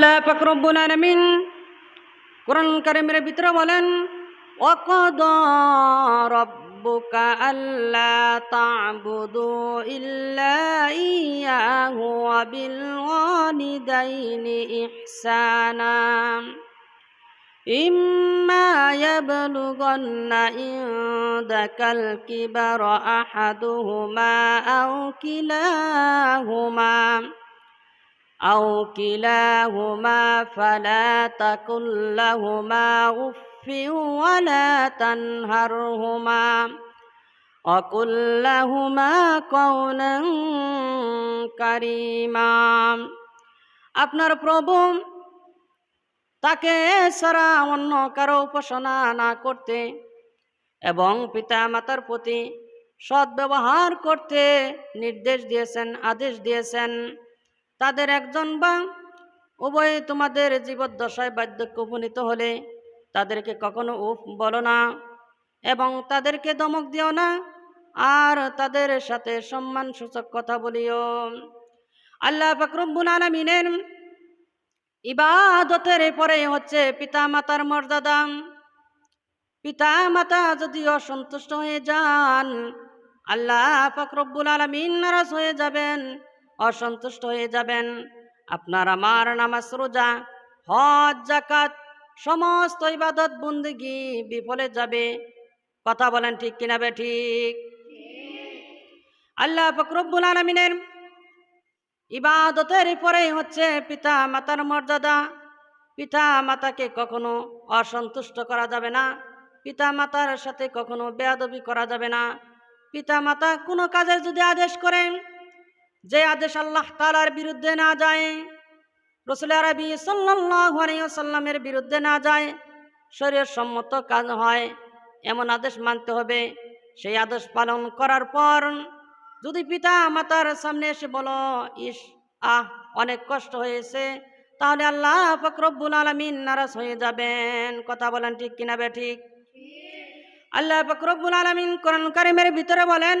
Allah percumbulah min Quran karim ribut rawlan wa qadaa Rabbu allah taqbu do illa iyaahu bilwa ni daini ihsanam inna ya bulqulna in dakal kibarahduhu ma aukilahum. أو كلاهما فلا تقل لهما أف ولا تنهرهما وقل لهما قولا كريما আপনার প্রভু তাকে ছাড়া অন্য কারো উপাসনা না করতে এবং পিতা মাতার প্রতি সদ্ব্যবহার করতে নির্দেশ দিয়েছেন আদেশ দিয়েছেন তাদের একজন বা উভয় তোমাদের জীবদ্দশায় বার্ধক্য উপনীত হলে তাদেরকে কখনো উফ বলো না এবং তাদেরকে দমক দিও না আর তাদের সাথে সম্মানসূচক কথা বলিও। আল্লাহ ফাকরুব্বুল আলমিনের ইবাদতের পরে হচ্ছে পিতা মাতার মর্যাদা। পিতা মাতা যদি অসন্তুষ্ট হয়ে যান, আল্লাহ ফাকরব্বুল আলমিন নারাজ হয়ে যাবেন। অসন্তুষ্ট হয়ে যাবেন। আপনার আমার নামাজ রোজা, হজ জাকাত সমস্ত ইবাদত বন্দিগি বিফলে যাবে। কথা বলেন ঠিক কিনা ঠিক? আল্লাহ ফকরব্বুল আলমিনের ইবাদতের পরে হচ্ছে পিতা মাতার মর্যাদা। পিতা মাতাকে কখনো অসন্তুষ্ট করা যাবে না। পিতা মাতার সাথে কখনো বেয়াদবি করা যাবে না। পিতা মাতা কোনো কাজের যদি আদেশ করেন যে আদেশ আল্লাহ তালার বিরুদ্ধে না যায় রসুল আরবি সাল্লামের বিরুদ্ধে না যায় শরীর সম্মত কাজ হয় এমন আদেশ মানতে হবে। সেই আদেশ পালন করার পর যদি পিতা মাতার সামনে এসে বলো ইস আহ অনেক কষ্ট হয়েছে তাহলে আল্লাহ ফকরব্বুল আলমিন নারাজ হয়ে যাবেন। কথা বলেন ঠিক কিনা বে ঠিক? আল্লাহ ফকরব্বুল আলমিন কোরআন কারিমের ভিতরে বলেন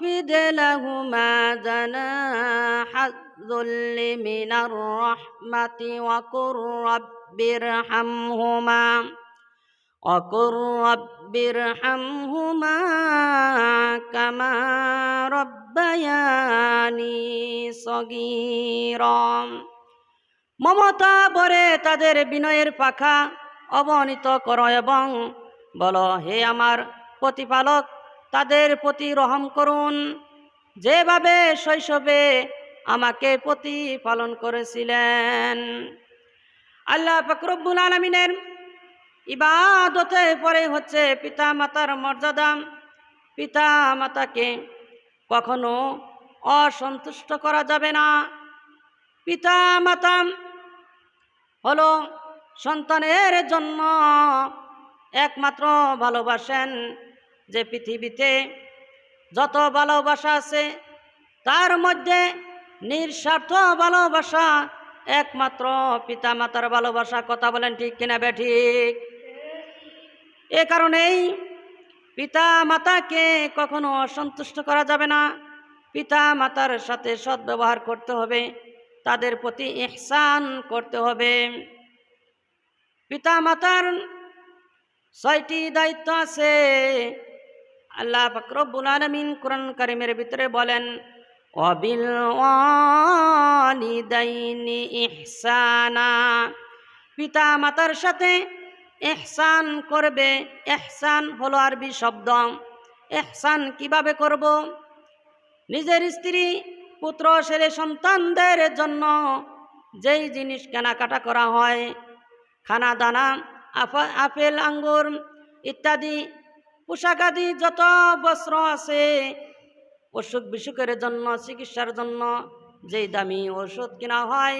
اخفض لهما جناح الذل من الرحمة وقل رب ارحمهما وقل رب ارحمهما كما ربياني صغيرا মমতা বরে তাদের বিনয়ের পাখা অবনীত করো এবং বলো হে আমার প্রতিপালক তাদের প্রতি রহম করুন। যেভাবে শৈশবে আমাকে প্রতিপালন করেছিলেন। আল্লাহ ফকরব্বুল আলমিনের ইবাদতে পরে হচ্ছে পিতা মাতার মর্যাদা। পিতা মাতাকে কখনো অসন্তুষ্ট করা যাবে না। পিতা মাতা হলো সন্তানের জন্য একমাত্র ভালোবাসেন। যে পৃথিবীতে যত ভালোবাসা আছে, তার মধ্যে নিঃস্বার্থ ভালোবাসা একমাত্র পিতা মাতার ভালোবাসা। কথা বলেন ঠিক কিনা ঠিক? এ কারণেই পিতা মাতাকে কখনো অসন্তুষ্ট করা যাবে না। পিতা মাতার সাথে সদ্ব্যবহার করতে হবে, তাদের প্রতি ইহসান করতে হবে। পিতা মাতার ছয়টি দায়িত্ব আছে। আল্লাহ ফকরবুল আলমিন কোরআন কারিমের ভিতরে বলেন, অবিল ইহসানা। পিতা মাতার সাথে এহসান করবে। এহসান হলো আরবি শব্দ। এহসান কীভাবে করব? নিজের স্ত্রী, পুত্র, ছেলে, সন্তানদের জন্য যেই জিনিস কেনাকাটা করা হয় খানা দানা আপেল, আঙ্গুর ইত্যাদি পোশাক আদি যত বস্ত্র আছে, অসুখ বিসুখের জন্য, চিকিৎসার জন্য যেই দামি ওষুধ কিনা হয়,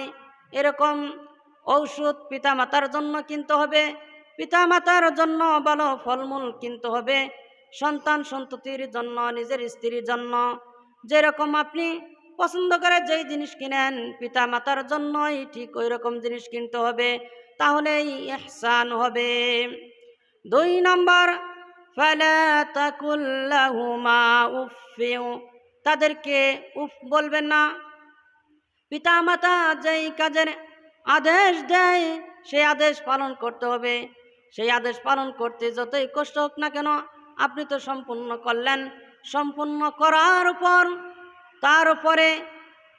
এরকম ঔষধ পিতামাতার জন্য কিনতে হবে। পিতামাতার জন্য ভালো ফলমূল কিনতে হবে। সন্তান সন্ততির জন্য, নিজের স্ত্রীর জন্য। যেরকম আপনি পছন্দ করে যেই জিনিস কিনেন পিতা মাতার জন্যই ঠিক ওই রকম জিনিস কিনতে হবে। তাহলেই এহসান হবে। দুই নম্বর ফালা তাকুল্লাহুমা উফিউ তাদেরকে উফ বলবেন না। পিতা মাতা যেই কাজের আদেশ দেয়, সেই আদেশ পালন করতে হবে। সেই আদেশ পালন করতে যতই কষ্ট হোক না কেন, আপনি তো সম্পূর্ণ করলেন। সম্পূর্ণ করার উপর, তার উপরে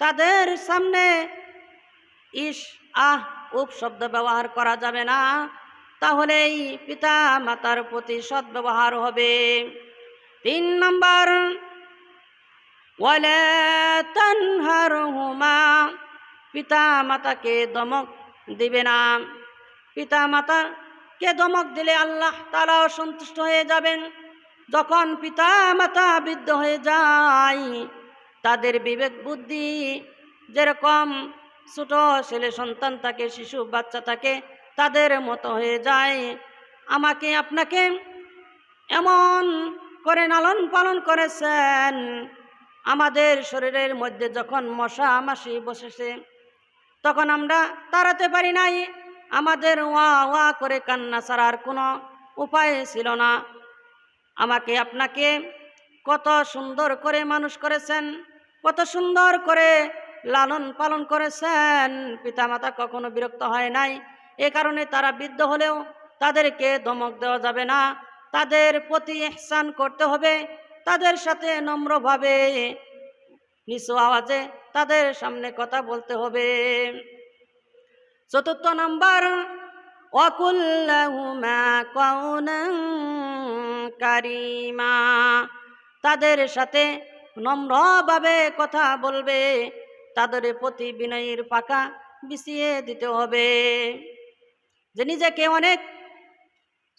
তাদের সামনে ইস আহ উপ শব্দ ব্যবহার করা যাবে না। তাহলেই পিতা মাতার প্রতি সদ্ব্যবহার হবে। তিন নম্বর, ওয়ালা তানহারহুমা পিতা মাতাকে দমক দিবে না। পিতা মাতাকে দমক দিলে আল্লাহ তারা সন্তুষ্ট হয়ে যাবেন? যখন পিতা মাতা বৃদ্ধ হয়ে যায়, তাদের বিবেক বুদ্ধি যেরকম ছোট ছেলে সন্তান থাকে, শিশু বাচ্চা থাকে তাদের মতো হয়ে যায়। আমাকে আপনাকে এমন করে লালন পালন করেছেন, আমাদের শরীরের মধ্যে যখন মশা মাসি বসেছে, তখন আমরা তাড়াতে পারি নাই। আমাদের ওয়া ওয়া করে কান্না ছাড়ার কোনো উপায় ছিল না। আমাকে আপনাকে কত সুন্দর করে মানুষ করেছেন, কত সুন্দর করে লালন পালন করেছেন। পিতামাতা কখনো বিরক্ত হয় নাই। এ কারণে তারা বৃদ্ধ হলেও তাদেরকে ধমক দেওয়া যাবে না। তাদের প্রতি ইহসান করতে হবে। তাদের সাথে নম্রভাবে নিচু আওয়াজে তাদের সামনে কথা বলতে হবে। চতুর্থ নাম্বার অকুল্লাহুমা কারিমা। তাদের সাথে নম্রভাবে কথা বলবে। তাদের প্রতি বিনয়ের পাকা বিছিয়ে দিতে হবে। যে নিজেকে অনেক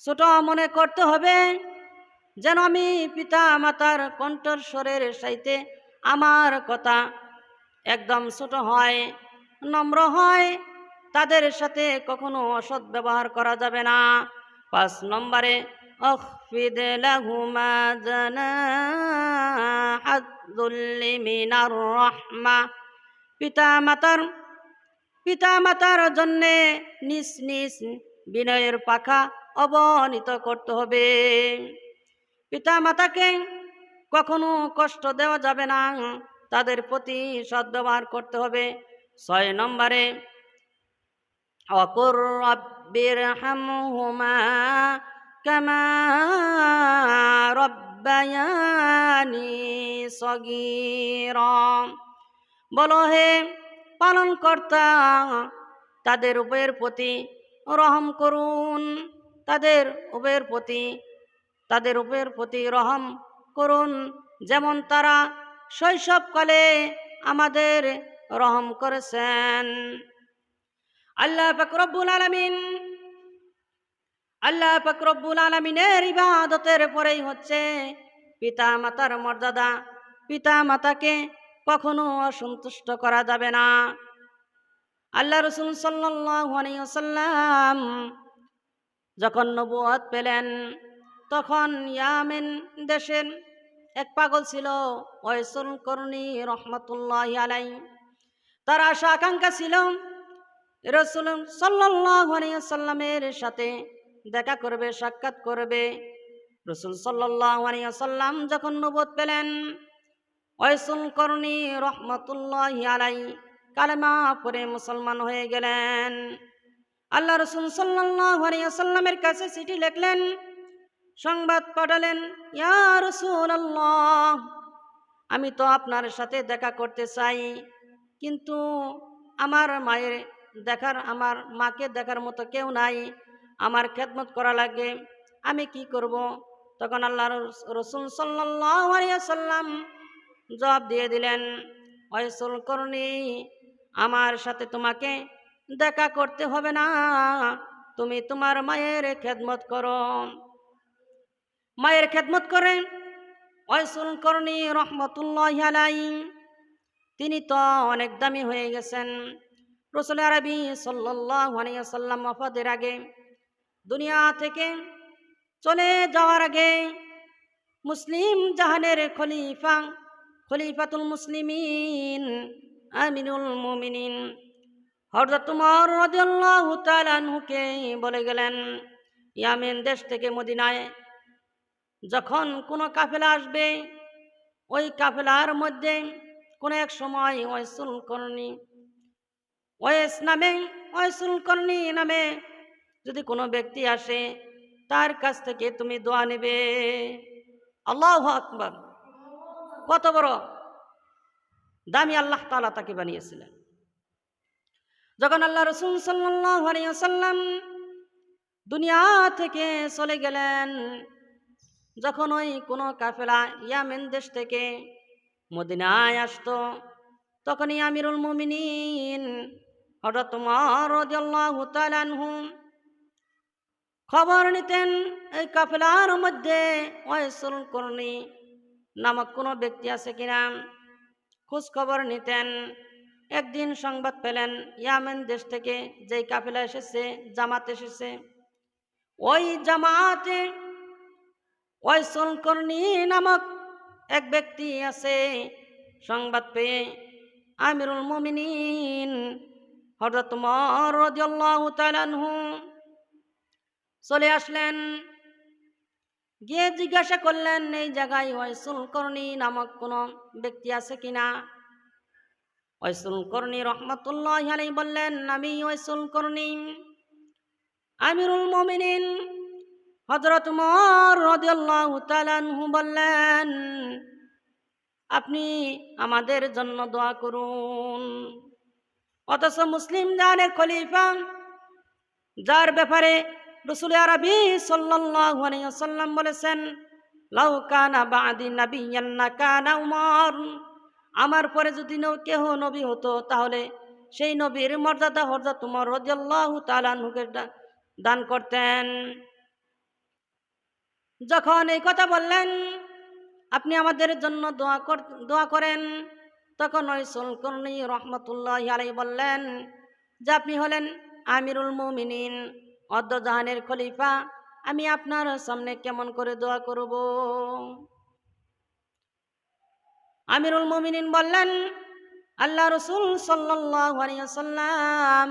ছোট মনে করতে হবে, যেন আমি পিতা মাতার কণ্ঠস্বরের সাইতে আমার কথা একদম ছোট হয়, নম্র হয়, তাদের সাথে কখনো অসৎ ব্যবহার করা যাবে না। পাঁচ নম্বরে রহমা। পিতা মাতার পিতা মাতার জন্যে নিজ নিজ বিনয়ের পাখা অবনীত করতে হবে। পিতা মাতাকে কখনো কষ্ট দেওয়া যাবে না, তাদের প্রতি সদ্ব্যবহার করতে হবে। ছয় নম্বরে, অকুর রব্বির হামহুমা কামা রব্বায়ানি বলো হে পালন কর্তা। তাদের উভয়ের প্রতি রহম করুন। তাদের উভয়ের প্রতি, তাদের উভয়ের প্রতি রহম করুন। যেমন তারা শৈশবকালে আমাদের রহম করেছেন। আল্লাহ ফকরব্বুল আলমিন, আল্লাহ ফকরব্বুল আলমিনের ইবাদতের পরেই হচ্ছে পিতা মাতার মর্যাদা। পিতা মাতাকে কখনো অসন্তুষ্ট করা যাবে না। আল্লাহ রসুল সাল্লাম যখন নবুয়াত পেলেন, তখন ইয়ামেন দেশের এক পাগল ছিল ওয়সুল করণী রহমতুল্লাহ আলাই তার আশা আকাঙ্ক্ষা ছিল, রসুল সাল্লামের সাথে দেখা করবে, সাক্ষাৎ করবে। রসুল সাল্লাম যখন নবত পেলেন ওয়সুল করণী রহমতুল্লাহ আলাই কালেমা পরে মুসলমান হয়ে গেলেন। আল্লাহ রসুল সাল্লামের কাছে চিঠি লিখলেন, সংবাদ পাঠালেন আমি তো আপনার সাথে দেখা করতে চাই, কিন্তু আমার মায়ের দেখার, আমার মাকে দেখার মতো কেউ নাই, আমার খেদমত করা লাগে, আমি কি করব? তখন আল্লাহ রসুল সাল্লাহ সাল্লাম জবাব দিয়ে দিলেন ওয়সুল করণী, আমার সাথে তোমাকে দেখা করতে হবে না। তুমি তোমার মায়ের খেদমত করো। মায়ের খেদমত করেন ওয়সুল করণী রহমতুল্লাহ আলাই তিনি তো অনেক দামি হয়ে গেছেন। রসুল আরবি সাল্লাম মফাদের আগে, দুনিয়া থেকে চলে যাওয়ার আগে মুসলিম জাহানের খলিফা খলিফাতুল মুসলিমিন, আমিনুল মুমিনিন। হরদত উমর রাদিয়াল্লাহু বলে গেলেন, ইয়ামেন দেশ থেকে মদিনায় যখন কোনো কাফেলা আসবে, ওই কাফেলার মধ্যে কোনো এক সময় ওয়াইসুল করণী ওয়েস নামে ওয়েসুল কর্ণী নামে যদি কোনো ব্যক্তি আসে, তার কাছ থেকে তুমি দোয়া নেবে। আল্লাহ আকবর। কত বড়? দামি আল্লাহ তালা তাকে বানিয়েছিলেন। যখন আল্লাহ রসুল সাল্লাম দুনিয়া থেকে চলে গেলেন, যখন ওই কোনো কাফেলা ইয়ামেন দেশ থেকে মদিনায় আসতো, তখনই আমিরুল মুমিনিন হঠাৎ তোমার রাদিয়াল্লাহু তাআলা আনহু খবর নিতেন, এই কাফেলার মধ্যে ওয়াইসুল করনি নামক কোনো ব্যক্তি আছে কিনা? খোঁজ খবর নিতেন। একদিন সংবাদ পেলেন, ইয়ামেন দেশ থেকে যেই কাফেলা এসেছে, জামাত এসেছে। ওই জামাতে ওই করনি নামক এক ব্যক্তি আছে। সংবাদ পেয়ে আমিরুল মুমিনিন রাদিয়াল্লাহু তাআলা চলে আসলেন। গিয়ে জিজ্ঞাসা করলেন, এই জায়গায় ওয়াইসুল করণী নামক কোনো ব্যক্তি আছে কিনা? ওয়াইসুল করণী রহমতুল্লাহ আলাই বললেন, আমি ওয়াইসুল করণী আমিরুল মমিনিন হজরত উমর রাদিয়াল্লাহু বললেন, আপনি আমাদের জন্য দোয়া করুন। অথচ মুসলিম জানের খলিফা, যার ব্যাপারে রসুল আরবি সাল্লাল্লাহু বলেছেন, লাউ কানা বাদি নাবিয়ান কানা উমর। আমার পরে যদি কেহ নবী হতো, তাহলে সেই নবীর মর্যাদা হরজত উমর রাদিয়াল্লাহু তাআলা দান করতেন। যখন এই কথা বললেন, আপনি আমাদের জন্য দোয়া কর দোয়া করেন। তখন ওই সুলকর্ণী রহমতুল্লাহ আলাই বললেন যে, আপনি হলেন আমিরুল মুমিনিন। অদ্দজাহানের খলিফা, আমি আপনার সামনে কেমন করে দোয়া করব? আমিরুল মুমিনিন বললেন, আল্লাহ রসুল সাল্লাম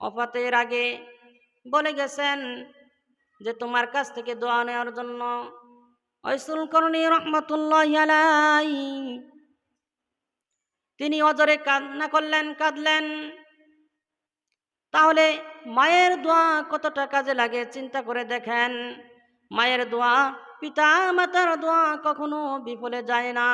অফাতের আগে বলে গেছেন যে তোমার কাছ থেকে দোয়া নেওয়ার জন্য ঐসুল করণী রহমতুল্লাহ তিনি অজরে কান্না করলেন, কাঁদলেন। তাহলে মায়ের দোয়া কতটা কাজে লাগে? চিন্তা করে দেখেন। মায়ের দোয়া পিতা মাতার দোয়া কখনো বিফলে যায় না।